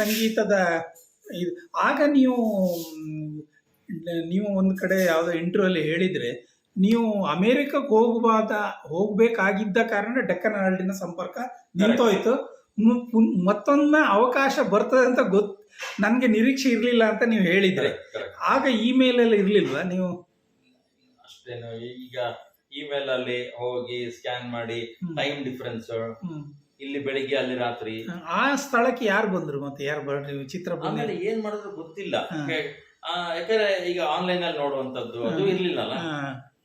ಸಂಗೀತದ ಇದು ಆಗ ನೀವು ನೀವು ಒಂದು ಕಡೆ ಯಾವುದೋ ಇಂಟರ್ವ್ಯೂಲ್ಲಿ ಹೇಳಿದರೆ ನೀವು ಅಮೇರಿಕಕ್ಕೆ ಹೋಗಬಾದ ಹೋಗಬೇಕಾಗಿದ್ದ ಕಾರಣ ಡೆಕ್ಕನ್ ಹರಡಿನ ಸಂಪರ್ಕ ನಿಂತೋಯ್ತು ಮತ್ತೊಮ್ಮೆ ಅವಕಾಶ ಬರ್ತದೆ ಅಂತ ಗೊತ್ತು ನನಗೆ ನಿರೀಕ್ಷೆ ಇರಲಿಲ್ಲ ಅಂತ ನೀವು ಹೇಳಿದ್ರೆ. ಆಗ ಇಮೇಲ್ ಎಲ್ಲ ಇರಲಿಲ್ವಾ ನೀವು ಅಷ್ಟೇನು ಈಗ ಇಮೇಲ್ ಅಲ್ಲಿ ಹೋಗಿ ಸ್ಕ್ಯಾನ್ ಮಾಡಿ. Time difference. ಇಲ್ಲಿ ಬೆಳಿಗ್ಗೆ ಅಲ್ಲಿ ರಾತ್ರಿ. ಆ ಸ್ಥಳಕ್ಕೆ ಯಾರು ಬಂದ್ರು ಮತ್ತೆ? ಯಾರು ಬರ್ರಿ ವಿಚಿತ್ರ ಆಮೇಲೆ ಏನ್ ಮಾಡಿದ್ರು ಗೊತ್ತಿಲ್ಲ. ಯಾಕಂದ್ರೆ ಈಗ ಆನ್ಲೈನ್ ಅಲ್ಲಿ ನೋಡುವಂತದ್ದು ಅದು ಇರ್ಲಿಲ್ಲ ಇರ್ಲಿಲ್ಲಲ್ಲ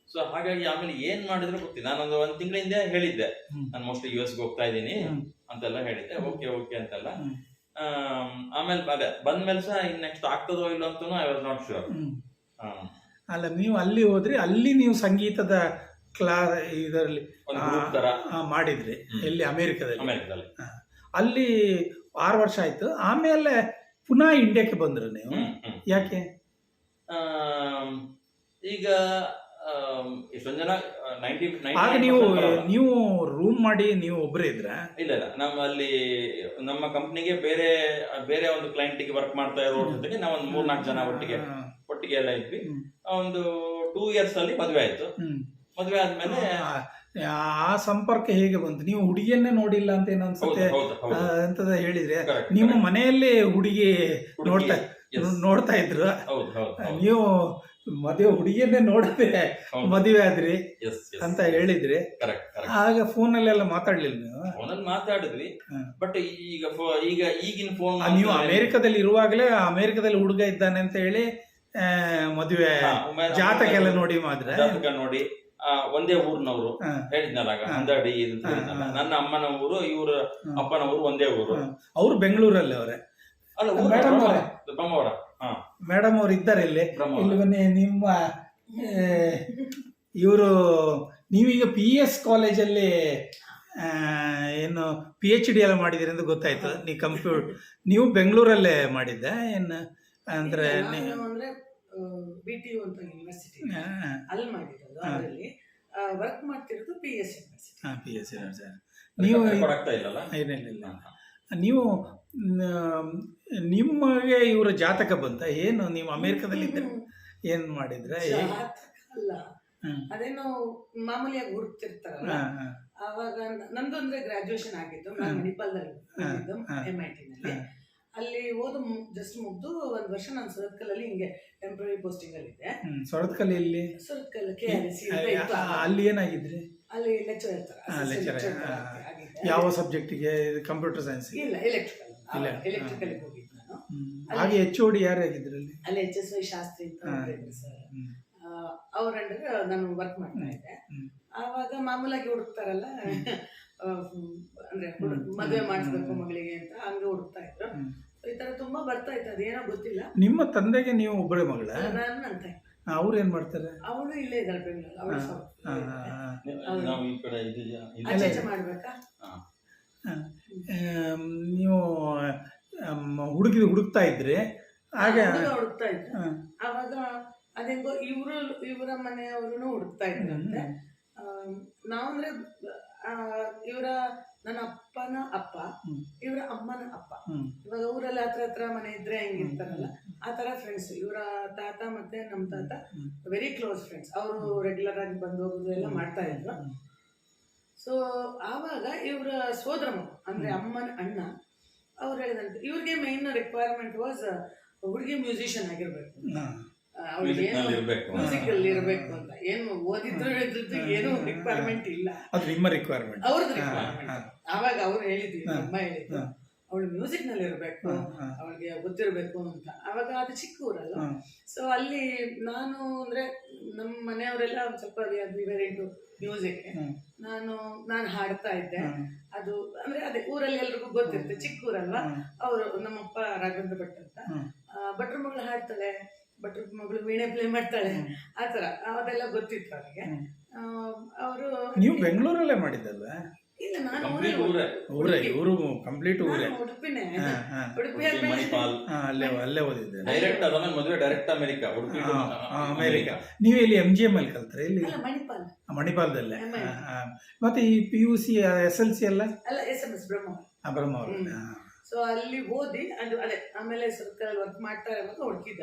ಸೊ ಹಾಗಾಗಿ ಆಮೇಲೆ ಏನ್ ಮಾಡಿದ್ರು ಗೊತ್ತಿಲ್ಲ. ಒಂದು ಒಂದ್ ತಿಂಗಳಿಂದ ಹೇಳಿದ್ದೆ. ಹ್ಮ್. ನಾನು ಮೋಸ್ಟ್ಲಿ ಯು ಎಸ್ ಹೋಗ್ತಾ ಇದ್ದೀನಿ. ಅಂತೆಲ್ಲ ಹೇಳಿದ್ದೆ. ಓಕೆ ಓಕೆ ಅಂತೆಲ್ಲ. ಆಮೇಲೆ ಅದೇ ಬಂದ್ಮೇಲೆ ಸಹ ಇನ್ ನೆಕ್ಸ್ಟ್ ಆಗ್ತದೋ ಇಲ್ಲ ಅಂತ ಐ ವಾಸ್ ನಾಟ್ ಶೂರ್. ಅಲ್ಲ ನೀವು ಅಲ್ಲಿ ಹೋದ್ರಿ ಅಲ್ಲಿ ನೀವು ಸಂಗೀತದ ಕ್ಲಾ ಇದರಲ್ಲಿ ಮಾಡಿದ್ರಿ. ಎಲ್ಲಿ ಅಮೆರಿಕದಲ್ಲಿ. ಅಮೆರಿಕದಲ್ಲಿ. ಅಲ್ಲಿ ಆರು ವರ್ಷ ಆಯ್ತು. ಆಮೇಲೆ ಪುನಃ ಇಂಡಿಯಾಕ್ಕೆ ಬಂದ್ರು ನೀವು. ಯಾಕೆ? ಈಗ ಎಷ್ಟೊಂದು ಜನ ನೈಂಟಿ ಆಗ ನೀವು ನೀವು ರೂಮ್ ಮಾಡಿ ನೀವು ಒಬ್ಬರೇ ಇದ್ರ? ಇಲ್ಲ ಇಲ್ಲ. ನಮ್ಮ ಅಲ್ಲಿ ನಮ್ಮ ಕಂಪ್ನಿಗೆ ಬೇರೆ ಬೇರೆ ಒಂದು ಕ್ಲೈಂಟಿಗೆ ವರ್ಕ್ ಮಾಡ್ತಾ ಇರೋ ಜೊತೆಗೆ ನಾವು ಒಂದು ಮೂರ್ನಾಲ್ಕು ಜನ ಒಟ್ಟಿಗೆ ಒಟ್ಟಿಗೆ ಎಲ್ಲ ಇದ್ವಿ. ಒಂದು ಟೂ ಇಯರ್ಸ್ ಅಲ್ಲಿ ಮದುವೆ ಆಯ್ತು. ಮದುವೆ ಆದ್ಮೇಲೆ ಆ- ಸಂಪರ್ಕ ಹೇಗೆ ಬಂತು? ನೀವು ಹುಡುಗಿಯನ್ನೇ ನೋಡಿಲ್ಲ ಅಂತ ಏನನ್ಸುತ್ತೆ? ಅಂತ ಅನ್ಸುತ್ತೆ ಅಂತದ ಹೇಳಿದ್ರೆ ನಿಮ್ಮ ಮನೆಯಲ್ಲಿ ಹುಡುಗಿ ನೋಡ್ತಾ. ನೋಡ್ತಾ ಇದ್ರು. ನೀವು ಮದುವೆ ಹುಡುಗಿಯನ್ನೇ ನೋಡದೆ ಹೌದು. ಮದುವೆ ಆದ್ರಿ ಅಂತ ಹೇಳಿದ್ರಿ ಕರೆಕ್ಟ್ ಫೋನ್ ಆಗ ಫೋನಲ್ಲೆಲ್ಲ ಮಾತಾಡ್ಲಿಲ್ಲ ನೀವು? ಫೋನಲ್ಲಿ ಮಾತಾಡಿದ್ವಿ. ಬಟ್ ಈಗ ಈಗ ಈಗಿನ ಫೋನ್ ನೀವು ಅಮೆರಿಕದಲ್ಲಿ ಇರುವಾಗಲೇ ಅಮೆರಿಕದಲ್ಲಿ ಹುಡುಗ ಇದ್ದಾನೆ ಅಂತ ಹೇಳಿ ಮದುವೆ ಜಾತಕ ಎಲ್ಲ ನೋಡಿ ಮಾತ್ರ. ಜಾತಕ ನೋಡಿ. ಒಂದೇ ಊರಿನವರು ಹಾ. ಹೇಳಿದ್ನಲ್ಲ ಅಂದಾಡಿ. ನನ್ನ ಅಮ್ಮನ ಊರು ಇವ್ರ ಅಪ್ಪನ ಊರು ಒಂದೇ ಊರು. ಅವ್ರು ಬೆಂಗಳೂರಲ್ಲಿ ಅವರೇ? ಅಲ್ಲ ಊರು Madam ಅವರೇ. ಬ್ರಹ್ಮಾವರ. ಹಾ. ಮೇಡಮ್ ಅವ್ರು ಇದ್ದಾರೆ ಇಲ್ಲಿ. ಇಲ್ಲಿ ಬನ್ನಿ ನಿಮ್ಮ ಇವರು ನೀವೀಗ ಪಿ ಎಸ್ ಕಾಲೇಜಲ್ಲಿ ಆ, ಏನು ಪಿ ಎಚ್ ಡಿ ಎಲ್ಲ ಮಾಡಿದಿರಿ ಅಂತ ಗೊತ್ತಾಯ್ತು. ನೀವು ಕಂಪ್ಯೂಟರ್ ನೀವು ಬೆಂಗಳೂರಲ್ಲೇ ಮಾಡಿದ್ದೆ ಏನು ಅಂದ್ರೆ ಇಲ್ಲ, ಬಿ ಟಿ ಯು ಅಂತ ಯೂನಿವರ್ಸಿಟಿ ಅಲ್ಲಿ ಮಾಡಿರೋದು ಅದರಲ್ಲಿ ವರ್ಕ್ ಮಾಡ್ತಿರೋದು ಪಿ ಎಸ್ ಯೂನಿವರ್ಸಿಟಿ ಆ, ಪಿ ಎಸ್ ಸಿ ನೀವು ಏನಿಲ್ಲ ಇಲ್ಲ ನೀವು ನಿಮಗೆ ಇವರ ಜಾತಕ ಬಂತ? ಏನು ನೀವು ಅಮೇರಿಕಾದಲ್ಲಿ ಇದ್ರೆ ಏನು ಮಾಡಿದ್ರೆ? ಅಲ್ಲ. ಅದೇನೋ ಮಾಮೂಲಿಯಾಗಿ ಹುಡುಕ್ತಿರ್ತಾರಲ್ಲ? ಅವಾಗ ಹಾ, ನಂದು ಅಂದ್ರೆ ಗ್ರಾಜುಯೇಷನ್ ಆಗಿದ್ದು ನಾನು. ಮಣಿಪಾಲದಲ್ಲಿ ಹಾ. ಎಂ ಐ ಟಿನಲ್ಲಿ ಹಾ. ಅಲ್ಲಿ ಓದು ಜಸ್ಟ್ ಮುಗ್ದು ಒಂದ್ ವರ್ಷ ನಾನು ಸುರತ್ಕಲಲ್ಲಿ ಹಿಂಗೆ ಟೆಂಪ್ರರಿ ಪೋಸ್ಟಿಂಗ್ ಅಲ್ಲಿ ಇದ್ದೆ. ಎಲ್ಲಿ? ಸುರತ್ಕಲ್ ಕೆ ಆರ್ ಎಸ್ ಅಲ್ಲಿ ಏನಾಗಿದ್ರಿ? ಅಲ್ಲಿ ಲೆಕ್ಚರ್ ಇರ್ತಾರೆ ಯಾವ ಸಬ್ಜೆಕ್ಟಿಗೆ ಕಂಪ್ಯೂಟರ್ ಸೈನ್ಸ್ ಇಲ್ಲ ಎಲೆಕ್ಟ್ರಿಕಲ್ ಇಲ್ಲ. ಎಲೆಕ್ಟ್ರಿಕಲ್ ಹೋಗಿದ್ದು ನಾನು. ಹಾಗೆ ಎಚ್ ಓಡಿ ಯಾರು ಆಗಿದ್ರು ಅಲ್ಲಿ? ಅಲ್ಲಿ ಎಚ್ ಎಸ್ ವೈ ಶಾಸ್ತ್ರಿ ಅಂತ ಸರ್. ಅವ್ರ ಅಂಡರ್ ನಾನು ವರ್ಕ್ ಮಾಡ್ತಾ ಇದ್ದೆ. ಆವಾಗ ಮಾಮೂಲಾಗಿ ಹುಡುಕ್ತಾರಲ್ಲ? ಅಂದ್ರೆ ಮದುವೆ. ಮಾಡಿಸ್ಬೇಕು ಮಗಳಿಗೆ ಅಂತ ಹಂಗೆ ಹುಡುಕ್ತಾ ಇದ್ರು. ಈ ತರ ತುಂಬಾ ಬರ್ತಾ ಇತ್ತು ಅದೇನೋ ಗೊತ್ತಿಲ್ಲ. ನಿಮ್ಮ ತಂದೆಗೆ ನೀವು ಒಬ್ಬಳೆ ಮಗಳ? ನಾನು ಅಂತ ಅವ್ರು ಏನ್ ಮಾಡ್ತಾರೆ? ಅವಳು ಇಲ್ಲೇ ಇದ್ದಾಳೆ ಬೆಂಗಳೂರು ಅವಳು. ನೀವು- ನಾವು ಈ ಕಡೆ ಇದು ಜಾ- ಇದು- ಆಚೆ ಮಾಡ್ಬೇಕಾ? ನೀವು ಹುಡುಗಿ ಹುಡುಕ್ತಾ ಇದ್ರಿ. ಹಾಗೆ ಹುಡುಕ್ತಾ ಇದ್ರು ಅವಾಗ ಅದೇಗೋ ಇವರು ಇವರ ಮನೆಯವರು ಹುಡುಕ್ತಾ ಇದ್ರಂತೆ. ನಾವು ಅಂದ್ರೆ ಇವರ ನನ್ನ ಅಪ್ಪನ ಅಪ್ಪ. ಇವರ ಅಮ್ಮನ ಅಪ್ಪ. ಇವಾಗ ಊರಲ್ಲಿ ಹತ್ರ ಹತ್ರ ಮನೆ ಇದ್ರೆ ಹೆಂಗಿರ್ತಾರಲ್ಲ ಆ ತರ ಫ್ರೆಂಡ್ಸ್ ಇವರ ತಾತ ಮತ್ತೆ ನಮ್ಮ ತಾತ ವೆರಿ ಕ್ಲೋಸ್ ಫ್ರೆಂಡ್ಸ್ ಅವರು ರೆಗ್ಯುಲರ್ ಆಗಿ ಬಂದು ಹೋಗೋದು ಎಲ್ಲ ಮಾಡ್ತಾ ಇದ್ರು. ಸೊ ಆವಾಗ ಇವರ ಸೋದರ ಮಗ ಅಂದ್ರೆ ಅಮ್ಮನ ಅಣ್ಣ ಅವ್ರು ಹೇಳಿದಂತೆ ಇವ್ರಿಗೆ ಮೈನ್ ರಿಕ್ವೈರ್ಮೆಂಟ್ ವಾಸ್ ಹುಡುಗಿ ಮ್ಯೂಸಿಷಿಯನ್ ಆಗಿರ್ಬೇಕು. ಇರ್ಬೇಕು. ಮ್ಯೂಸಿಕ್ ಅಲ್ಲಿ ಇರ್ಬೇಕು ಅಂತ. ಏನು ಓದಿದ್ರು ಹೇಳಿದ್ರು ಏನು ರಿಕ್ವೈರ್ಮೆಂಟ್ ಇಲ್ಲ. ಅದು ನಿಮ್ಮ ರಿಕ್ವೈರ್ಮೆಂಟ್ ಅವ್ರದ್ದು ರಿಕ್ವೈರ್ಮೆಂಟ್ ಆವಾಗ ಅವ್ರು ಹೇಳಿದ್ವಿ ಅಮ್ಮ ಹೇಳಿದ್ರು. ಅವಳು ಮ್ಯೂಸಿಕ್ನಲ್ಲಿ ಇರಬೇಕು ಅವಳಿಗೆ ಗೊತ್ತಿರಬೇಕು ಅಂತ. ಅವಾಗ ಅದು ಚಿಕ್ಕ ಊರಲ್ಲ ಸೊ ಅಲ್ಲಿ ನಾನು ಅಂದ್ರೆ ನಮ್ಮ ಮನೆಯವರೆಲ್ಲ ಒಂದ್ ಸ್ವಲ್ಪ ವೆರಿ ಟು ಮ್ಯೂಸಿಕ್ ನಾನು ನಾನು ಹಾಡ್ತಾ ಇದ್ದೆ. ಅದು ಅಂದ್ರೆ ಅದೇ ಊರಲ್ಲಿ ಎಲ್ರಿಗೂ ಗೊತ್ತಿರುತ್ತೆ ಚಿಕ್ಕ ಊರಲ್ವಾ ಅವರು ನಮ್ಮಪ್ಪ ರಾಘವೇಂದ್ರ ಭಟ್ ಅಂತ. ಭಟ್ರ ಮಗಳು ಹಾಡ್ತಾಳೆ. ಭಟ್ರ ಮಗಳು ವೀಣೆ ಪ್ಲೇ ಮಾಡ್ತಾಳೆ. ಆ ಥರ ಅದೆಲ್ಲ ಗೊತ್ತಿತ್ತು ಅವರಿಗೆ ಅವರು ನೀವು ಬೆಂಗಳೂರಲ್ಲೇ ಮಾಡಿದ್ದಲ್ವಾ? ಇಲ್ಲ ನಾನು ಊರೇ ಊರೇ. ಕಂಪ್ಲೀಟ್ ಊರೇ ಉಡುಪಿನೇ. ಉಡುಪಿ ಉಡುಪಿ, ಮಣಿಪಾಲ್. ಹಾ, ಅಲ್ಲೇ ಅಲ್ಲೇ ಓದಿದ್ದೆ ಡೈರೆಕ್ಟ್ ಅದನ್ನ ಮದುವೆ ಡೈರೆಕ್ಟ್ ಅಮೆರಿಕ. ಉಡುಪಿ ಅಮೆರಿಕ. ನೀವು ಇಲ್ಲಿ ಎಂ ಜಿ ಎಂ ಅಲ್ಲಿ ಕಲ್ತ್ರೆ? ಇಲ್ಲಿ ಮಣಿಪಾಲ್. ಮಣಿಪಾಲದಲ್ಲೇ. ಮತ್ತೆ ಈ P U C S L C ಎಲ್ಲ? ಅಲ್ಲ ಎಸ್ ಎಂ ಎಸ್ ಬ್ರಹ್ಮ ಅಬ್ರಹ್ಮ ಅವರು. ಹ್ಮ್. ಸೊ ಅಲ್ಲಿ ಓದಿ ಅದು ಅದೇ ಆಮೇಲೆ ಸರ್ಕಲ್ ವರ್ಕ್ ಮಾಡ್ತಾರೆ ಅನ್ನೋದು ಹುಡುಕಿದ್ದ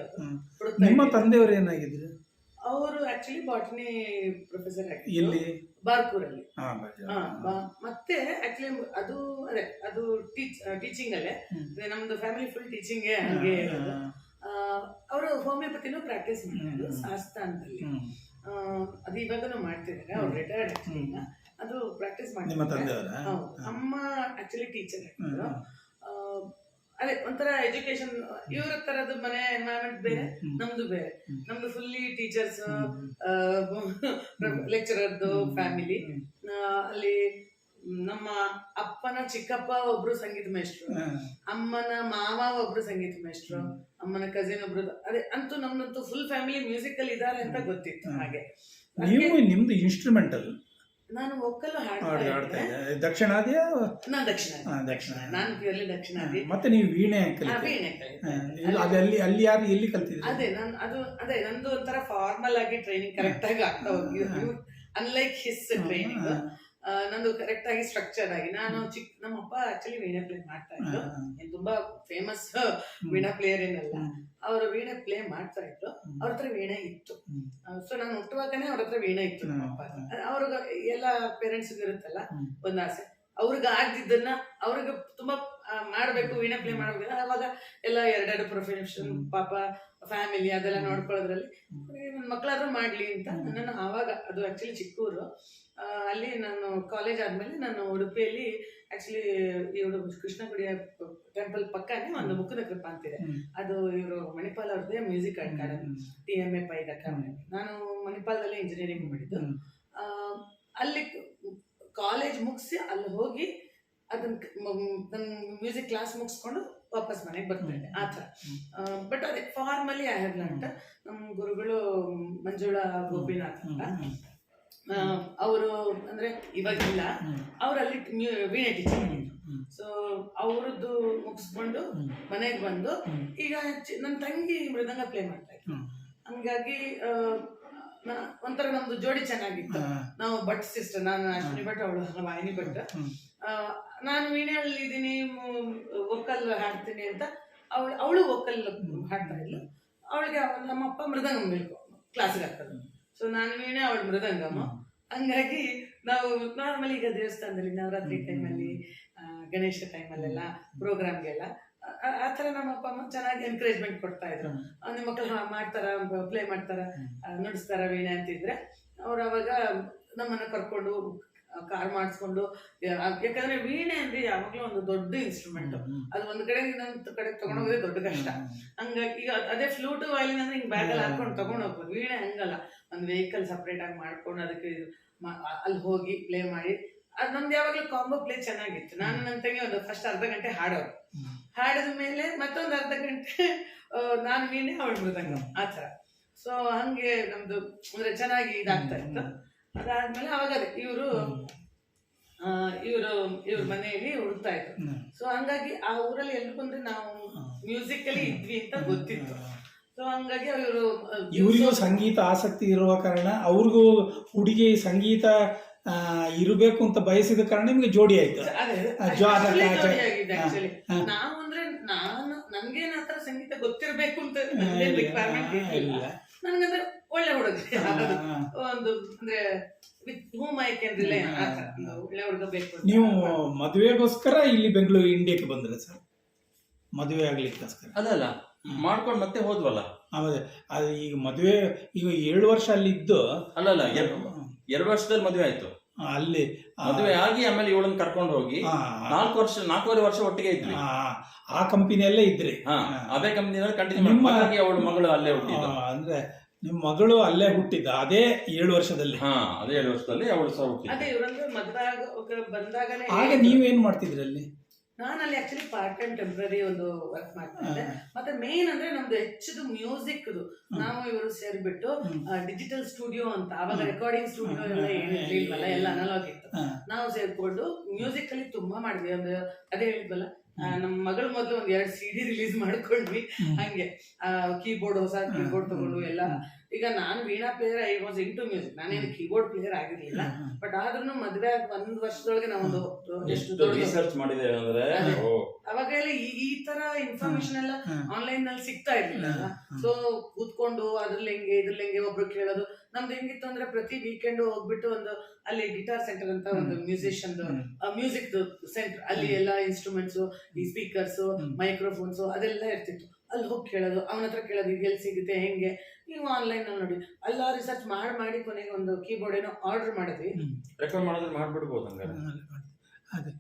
ನಿಮ್ಮ ತಂದೆಯವರು ಏನಾಗಿದ್ರು ಅವರು ಆಕ್ಚುಲಿ ಬಾಟ್ನಿ ಪ್ರೊಫೆಸರ್ ಇಲ್ಲಿ ಬಾರ್ಕೂರಲ್ಲಿ. ಹಾ, ಮತ್ತೆ ಆಕ್ಚುಲಿ ಅದು ಅದೇ ಅದು ಟೀಚ್ ಟೀಚಿಂಗ್ ಅಲ್ಲೇ. ನಮ್ದು ಫ್ಯಾಮಿಲಿ ಫುಲ್ ಟೀಚಿಂಗ್ ಹಂಗೆ ಅವರು ಹೋಮಿಯೋಪತಿನೂ ಪ್ರಾಕ್ಟೀಸ್ ಮಾಡಿದ್ರು ಸಾಸ್ತಾನದಲ್ಲಿ ಅದು ಇವಾಗನೂ ಮಾಡ್ತಿದ್ದಾರೆ. ಅವ್ರು ರಿಟೈರ್ಡ್ ಆಕ್ಚುಲಿ ಅದು ಪ್ರಾಕ್ಟೀಸ್ ಮಾಡ್ತಾರೆ. ಅಮ್ಮ ಆಕ್ಚುಲಿ ಟೀಚರ್ ಆಗಿದ್ರು. ಆ, ಅದೇ ಒಂಥರ ಎಜುಕೇಶನ್ ಇವ್ರ ತರದ್ದು ಮನೆ ಎನ್ವೈರನ್ಮೆಂಟ್ ಬೇರೆ ನಮ್ದು ಬೇರೆ. ನಮ್ದು ಫುಲ್ಲಿ ಟೀಚರ್ಸ್ ಲೆಕ್ಚರರ್ದು ಫ್ಯಾಮಿಲಿ ಅಲ್ಲಿ ನಮ್ಮ ಅಪ್ಪನ ಚಿಕ್ಕಪ್ಪ ಒಬ್ರು ಸಂಗೀತ ಮೇಷ್ಟ್ರು. ಅಮ್ಮನ ಮಾವ ಒಬ್ರು ಸಂಗೀತ ಮೇಷ್ಟ್ರು. ಅಮ್ಮನ ಕಸಿನ್ ಒಬ್ರು ಅದೇ ಅಂತೂ ನಮ್ದಂತೂ ಫುಲ್ ಫ್ಯಾಮಿಲಿ ಮ್ಯೂಸಿಕಲ್ ಅಲ್ಲಿ ಇದಾರೆ ಅಂತ ಗೊತ್ತಿತ್ತು. ಹಾಗೆ. ನಿಮ್ದು ಇನ್ಸ್ಟ್ರೂಮೆಂಟಲ್ ನಾನು ಒಕ್ಕಲು ಹಾಡ್ತಾ ಹಾಡ್ತಾ ಇದ್ದೆ. ಇದ್ದೆ ದಕ್ಷಿಣಾದಿಯ? ನಾನು ದಕ್ಷಿಣ ಹಾ, ದಕ್ಷಿಣ. ನಾನು ಪ್ಯೂರ್ಲಿ ದಕ್ಷಿಣಾದಿ. ಮತ್ತೆ ನೀವು ವೀಣೆ ವೀಣೆ ಕಲಿತೆ. ಹಾ, ಇದು- ಅದು ಅಲ್ಲಿ ಅಲ್ಲಿ ಯಾರು ಎಲ್ಲಿ ಕಲ್ತಿದ್ರಿ? ಅದೇ ನಾನು ಅದು ಅದೇ ನಂದು ಒಂಥರ ಫಾರ್ಮಲ್ ಆಗಿ ಟ್ರೈನಿಂಗ್ ಕರೆಕ್ಟ್ ಆಗಿ ಆಗ್ತಾ ಹೋಗಿ ಅನ್ಲೈಕ್ ಹಿಸ್ ಟ್ರೈನಿಂಗ್ ನಂದು ಕರೆಕ್ಟ್ ಆಗಿ ಸ್ಟ್ರಕ್ಚರ್ ಆಗಿ. ನಾನು ಚಿಕ್ಕ ನಮ್ಮ ಅಪ್ಪ ಆಕ್ಚುಲಿ ವೀಣೆ ಪ್ಲೇ ಮಾಡ್ತಾ ಇದ್ರು. ಏನ್ ತುಂಬಾ ಫೇಮಸ್ ವೀಣಾ ಪ್ಲೇಯರ್ ಏನಲ್ಲ. ಅವರು ವೀಣೆ ಪ್ಲೇ ಮಾಡ್ತಾ ಇದ್ರು. ಅವ್ರ ಹತ್ರ ವೀಣೆ ಇತ್ತು. ಸೊ ನಾನು ಹುಟ್ಟುವಾಗನೇ ಅವ್ರ ಹತ್ರ ವೀಣೆ ಇತ್ತು ನಮ್ಮ ಅಪ್ಪ. ಅವ್ರ ಅವ್ರಿಗೆ ಎಲ್ಲ ಪೇರೆಂಟ್ಸ್ ಇರುತ್ತಲ್ಲ. ಒಂದ್ ಆಸೆ. ಅವ್ರಿಗೆ ಆಗ್ದಿದ್ದನ್ನ ಅವ್ರಿಗೆ ತುಂಬಾ ಮಾಡ್ಬೇಕು ವೀಣೆ ಪ್ಲೇ ಮಾಡ್ಬೇಕು ಅವಾಗ ಎಲ್ಲ ಎರಡೆರಡು ಪ್ರೊಫೆಷನ್. ಪಾಪ ಫ್ಯಾಮಿಲಿ ಅದೆಲ್ಲ. ನೋಡ್ಕೊಳ್ಳೋದ್ರಲ್ಲಿ. ನನ್ನ ಮಕ್ಕಳಾದ್ರೂ ಮಾಡ್ಲಿ ಅಂತ. ನನ್ನನ್ನು ಆವಾಗ ಅದು ಆಕ್ಚುಲಿ ಚಿಕ್ಕೂರು. ಅಲ್ಲಿ ನಾನು ಕಾಲೇಜ್ ಆದ್ಮೇಲೆ ನಾನು ಉಡುಪಿಯಲ್ಲಿ ಆಕ್ಚುಲಿ ಇವರು ಕೃಷ್ಣಗುಡಿಯ ಟೆಂಪಲ್ ಪಕ್ಕನೇ ಒಂದು ಮುಖದ ಕೃಪ ಅಂತಿದೆ. ಅದು ಇವರು ಮಣಿಪಾಲ್ ಅವ್ರದ್ದೇ music academy T M A ಪೈದ academy ನಾನು ಮಣಿಪಾಲದಲ್ಲೇ ಇಂಜಿನಿಯರಿಂಗ್ ಮಾಡಿದ್ದು. ಅಲ್ಲಿ ಕಾಲೇಜ್ ಮುಗಿಸಿ ಅಲ್ಲಿ ಹೋಗಿ ಅದನ್ನ ನನ್ನ ಮ್ಯೂಸಿಕ್ ಕ್ಲಾಸ್ ಮುಗಿಸ್ಕೊಂಡು ವಾಪಸ್ ಮನೆಗೆ ಬರ್ತೇನೆ ಆ ಥರ. ಬಟ್ ಅದೇ ಫಾರ್ಮಲಿ ಐ ಹ್ಯಾವ್ ಲರ್ನ್ ನಮ್ಮ ಗುರುಗಳು ಮಂಜುಳಾ ಗೋಪಿನಾಥ್ ಅಂತ. ಅವರು ಅಂದ್ರೆ ಇವಾಗಿಲ್ಲ. ಅವರಲ್ಲಿ ವೀಣೆ ಟೀಚರ್. ಸೊ ಅವರದ್ದು ಮುಗಿಸ್ಕೊಂಡು. ಮನೆಗೆ ಬಂದು ಈಗ ನನ್ನ ತಂಗಿ ಮೃದಂಗ ಪ್ಲೇ ಮಾಡ್ತಾ ಇದ್ರು ಹ್ಮ್. ಹಂಗಾಗಿ ಒಂಥರ ನಮ್ದು ಜೋಡಿ ಚೆನ್ನಾಗಿತ್ತು ನಾವು ಭಟ್ ಸಿಸ್ಟರ್ ನಾನು ಅಶ್ವಿನಿ ಭಟ್ ಅವಳು ವಾಹಿನಿ ಭಟ್ ನಾನು ವೀಣೆಯಲ್ಲಿ ಇದ್ದೀನಿ ವೊಕ್ಕಲ್ ಹಾಡ್ತೀನಿ ಅಂತ ಅವಳು ಅವಳು ವೋಕಲ್ ಹಾಡ್ತಾ ಇದ್ಲು ಅವಳಿಗೆ ನಮ್ಮಪ್ಪ ಮೃದಂಗ ಕ್ಲಾಸ್ಗೆ ಹಾಕೋದು ಸೊ ನಾನು ವೀಣೆ ಅವಳು ಮೃದಂಗಮ್ಮ. ಹಂಗಾಗಿ ನಾವು ನಾರ್ಮಲಿ ಈಗ ದೇವಸ್ಥಾನದಲ್ಲಿ ನವರಾತ್ರಿ ಟೈಮಲ್ಲಿ ಗಣೇಶ ಟೈಮಲ್ಲೆಲ್ಲ ಪ್ರೋಗ್ರಾಮ್ಗೆಲ್ಲ ಆ ಥರ ನಮ್ಮ ಅಪ್ಪ ಅಮ್ಮ ಚೆನ್ನಾಗಿ ಎನ್ಕರೇಜ್ಮೆಂಟ್ ಕೊಡ್ತಾ ಇದ್ರು. ನಿಮ್ಮ ಮಕ್ಕಳು ಹಾ ಮಾಡ್ತಾರ ಪ್ಲೇ ಮಾಡ್ತಾರ ನುಡಿಸ್ತಾರ ವೀಣೆ ಅಂತಿದ್ರೆ ಅವ್ರು ಅವಾಗ ನಮ್ಮನ್ನ ಕರ್ಕೊಂಡು ಕಾರ್ ಮಾಡಿಸ್ಕೊಂಡು ಯಾಕಂದ್ರೆ ವೀಣೆ ಅಂದ್ರೆ ಯಾವಾಗ್ಲೂ ಒಂದು ದೊಡ್ಡ ಇನ್ಸ್ಟ್ರೂಮೆಂಟ್ ಅದು ಒಂದ್ ಕಡೆ ಇನ್ನೊಂದು ಕಡೆ ತಗೊಂಡೋಗೋದೇ ದೊಡ್ಡ ಕಷ್ಟ. ಹಂಗಾಗಿ ಈಗ ಅದೇ ಫ್ಲೂಟ್ ವಯಲಿನ್ ಅಂದ್ರೆ ಹಿಂಗ್ ಬ್ಯಾಗಲ್ಲಿ ಹಾಕೊಂಡು ತಗೊಂಡು ಹೋಗ್ಬೋದು. ವೀಣೆ ಹಂಗಲ್ಲ. ಒಂದು ವೆಹಿಕಲ್ ಸಪ್ರೇಟ್ ಆಗಿ ಮಾಡ್ಕೊಂಡು ಅದಕ್ಕೆ ಅಲ್ಲಿ ಹೋಗಿ ಪ್ಲೇ ಮಾಡಿ. ಅದ್ ನಮ್ದು ಯಾವಾಗ್ಲೂ ಕಾಂಬೋ ಪ್ಲೇ ಚೆನ್ನಾಗಿತ್ತು. ನಾನು ನನ್ನ ತಂಗಿ ಒಂದು ಫಸ್ಟ್ ಅರ್ಧ ಗಂಟೆ ಹಾಡೋರು ಹಾಡಿದ ಮೇಲೆ ಮತ್ತೊಂದು ಅರ್ಧ ಗಂಟೆ ನಾನು ವೀಣೆ ಮೃದಂಗ ಆ ಥರ. ಸೊ ಹಂಗೆ ನಮ್ದು ಅಂದ್ರೆ ಚೆನ್ನಾಗಿ ಇದಾಗ್ತಾ ಇತ್ತು. ಅದಾದ್ಮೇಲೆ ಅವಾಗ ಅದೇ ಇವರು ಇವರು ಇವ್ರ ಮನೆಯಲ್ಲಿ ಹುಡುಕ್ತಾ ಇದ್ರು. ಸೊ ಹಂಗಾಗಿ ಆ ಊರಲ್ಲಿ ಎಲ್ರು ಬಂದ್ರೆ ನಾವು ಮ್ಯೂಸಿಕ್ ಅಲ್ಲಿ ಇದ್ವಿ ಅಂತ ಗೊತ್ತಿತ್ತು. ಸೊ ಹಂಗಾಗಿ ಅವರು ಇವರಿಗೂ ಸಂಗೀತ ಆಸಕ್ತಿ ಇರುವ ಕಾರಣ ಅವ್ರಿಗೂ ಹುಡುಗಿ ಸಂಗೀತ ಇರಬೇಕು ಅಂತ ಬಯಸಿದ ಕಾರಣ ನಿಮ್ಗೆ ಜೋಡಿ ಆಯ್ತು. ನಾವು ಅಂದ್ರೆ ನಾನು ನನ್ಗೇನ್ ಸಂಗೀತ ಗೊತ್ತಿರಬೇಕು ಅಂತ ರಿಕ್ವೈರ್ಮೆಂಟ್ ಇಲ್ಲ. ನನ್ಗಂದ್ರೆ ಒಳ್ಳೆ ಹುಡುಗ. ಒಂದು ಅಂದ್ರೆ with whom I can relate hmm. ಆತರ ಒಂದು ಒಳ್ಳೆ ಹುಡುಗ ಬೇಕು ನೀವು ಮದುವೆಗೋಸ್ಕರ ಇಲ್ಲಿ ಬೆಂಗಳೂರು ಇಂಡಿಯಾಕ್ಕೆ ಬಂದ್ರೆ ಸರ್? ಮದುವೆ ಆಗ್ಲಿಕ್ಕೋಸ್ಕರ. ಅದಲ್ಲ ಮಾಡ್ಕೊಂಡು ಮತ್ತೆ ಹೋದ್ವಲ್ಲ? ಆಮೇಲೆ ಅದು ಈಗ ಮದುವೆ ಈಗ ಏಳು ವರ್ಷ ಅಲ್ಲಿ ಇದ್ದು ಅಲ್ಲ ಅಲ್ಲ ಎರಡು ವರ್ಷದಲ್ಲಿ ಮದುವೆ ಆಯ್ತು. ಅಲ್ಲಿ ಮದುವೆ ಆಗಿ ಆಮೇಲೆ ಇವಳನ್ನ ಕರ್ಕೊಂಡು ಹೋಗಿ ಆ, ನಾಲ್ಕು ವರ್ಷ ನಾಲ್ಕೂವರೆ ವರ್ಷ ಒಟ್ಟಿಗೆ ಇದ್ರಿ. ಆ, ಆ ಕಂಪನಿಯಲ್ಲೇ ಇದ್ರಿ. ಅದೇ ಕಂಪನಿಯಲ್ಲಿ ಕಂಟಿನ್ಯೂ ನಿಮ್ಮ- ಹಾಗಾಗಿ ಅವಳ ಮಗಳು ಅಲ್ಲೇ ಹುಟ್ಟಿದ ಹುಟ್ಟಿದ್ದು ಅಂದ್ರೆ ನಿಮ್ಮ ಮಗಳು ಅಲ್ಲೇ ಹುಟ್ಟಿದ್ದ ಅದೇ ಏಳು ವರ್ಷದಲ್ಲಿ. ಹಾ ಅದೇ ಏಳು ವರ್ಷದಲ್ಲಿ ಅವಳು ಸಹ ಹುಟ್ಟಿದ್ದು. ಹಾಗೆ ನೀವೇನ್ ಮಾಡ್ತಿದ್ರಿ ಅಲ್ಲಿ? ನಾನು ಅಲ್ಲಿ ಆಕ್ಚುಲಿ ಪಾರ್ಟ್ ಟೈಮ್ ಟೆಂಪ್ರರಿ ಒಂದು ವರ್ಕ್ ಮಾಡ್ತಿದ್ದೆ. ಮತ್ತೆ ಮೇನ್ ಅಂದ್ರೆ ನಮ್ದು ಹೆಚ್ಚದು ಮ್ಯೂಸಿಕ್ ನಾವು ಇವರು ಸೇರ್ಬಿಟ್ಟು ಡಿಜಿಟಲ್ ಸ್ಟುಡಿಯೋ ಅಂತ ಅವಾಗ ರೆಕಾರ್ಡಿಂಗ್ ಸ್ಟುಡಿಯೋ. ಎಲ್ಲ ಏನು ಇರ್ಲಿಲ್ವಲ್ಲ ಎಲ್ಲ ಅನಲಾಗ್ ಇತ್ತು. ನಾವು ಸೇರ್ಕೊಂಡು ಮ್ಯೂಸಿಕ್ ಅಲ್ಲಿ ತುಂಬಾ ಮಾಡಿದ್ವಿ. ಒಂದು ಅದೇ ಹೇಳಿದ್ವಲ್ಲ ನಮ್ಮ ಮಗಳ ಮೊದಲು ಒಂದ್ ಎರಡು ಸಿಡಿ ರಿಲೀಸ್ ಮಾಡ್ಕೊಂಡ್ವಿ. ಹಂಗೆ ಕೀಬೋರ್ಡ್ ಹೊಸ ಕೀಬೋರ್ಡ್ ತಗೊಂಡು ಎಲ್ಲ. ಈಗ ನಾನು veena player I was into music ನಾನೇನು ಕೀಬೋರ್ಡ್ ಪ್ಲೇಯರ್ ಆಗಿರ್ಲಿಲ್ಲ ಬಟ್ ಆದ್ರೂ ಮದ್ವೆ ಆಗಿ ಒಂದ್ ವರ್ಷದೊಳಗೆ ನಾವೊಂದು ಎಷ್ಟು ರಿಸರ್ಚ್ ಮಾಡಿದ್ದೇವೆ ಅಂದ್ರೆ ಅವಾಗ ಎಲ್ಲ ಈ ಈ ತರ ಇನ್ಫಾರ್ಮೇಶನ್ ಎಲ್ಲ ಆನ್ಲೈನ್ನಲ್ಲಿ ಸಿಗ್ತಾ ಇರ್ಲಿಲ್ಲ. ಸೊ ಕೂತ್ಕೊಂಡು ಅದ್ರಲ್ಲಿ ಹೆಂಗೆ ಇದ್ರಲ್ಲಿ ಹೆಂಗೆ ಒಬ್ರು ಕೇಳೋದು. ನಮ್ದು ಹೆಂಗಿತ್ತು ಅಂದ್ರೆ ಪ್ರತಿ ವೀಕೆಂಡ್ ಹೋಗ್ಬಿಟ್ಟು ಒಂದು ಅಲ್ಲಿ ಗಿಟಾರ್ ಸೆಂಟರ್ ಅಂತ ಒಂದು ಮ್ಯೂಸಿಷಿಯನ್ ಮ್ಯೂಸಿಕ್ ಸೆಂಟರ್ ಅಲ್ಲಿ ಎಲ್ಲ ಇನ್ಸ್ಟ್ರೂಮೆಂಟ್ಸ್ ಈ ಸ್ಪೀಕರ್ಸ್ ಮೈಕ್ರೋಫೋನ್ಸ್ ಅದೆಲ್ಲ ಇರ್ತಿತ್ತು. ಅಲ್ಲಿ ಹೋಗಿ ಕೇಳೋದು ಅವನ ಹತ್ರ ಕೇಳೋದು ಇದು ಎಲ್ಲಿ ಸಿಗುತ್ತೆ ಹೆಂಗೆ? ನೀವು ಆನ್ಲೈನ್ ಅಲ್ಲಿ ನೋಡಿ. ಅಲ್ಲ ರಿಸರ್ಚ್ ಮಾಡಿ ಮಾಡಿ ಕೊನೆಗೆ ಒಂದು ಕೀಬೋರ್ಡ್ ಏನೋ ಆರ್ಡರ್ ಮಾಡಿದ್ವಿ. ರೆಕಮೆಂಡ್ ಮಾಡಿದ್ರೆ ಮಾಡ್ಬಿಡ್ಬೋದು ಹಂಗಾರೆ. ಅದೇ.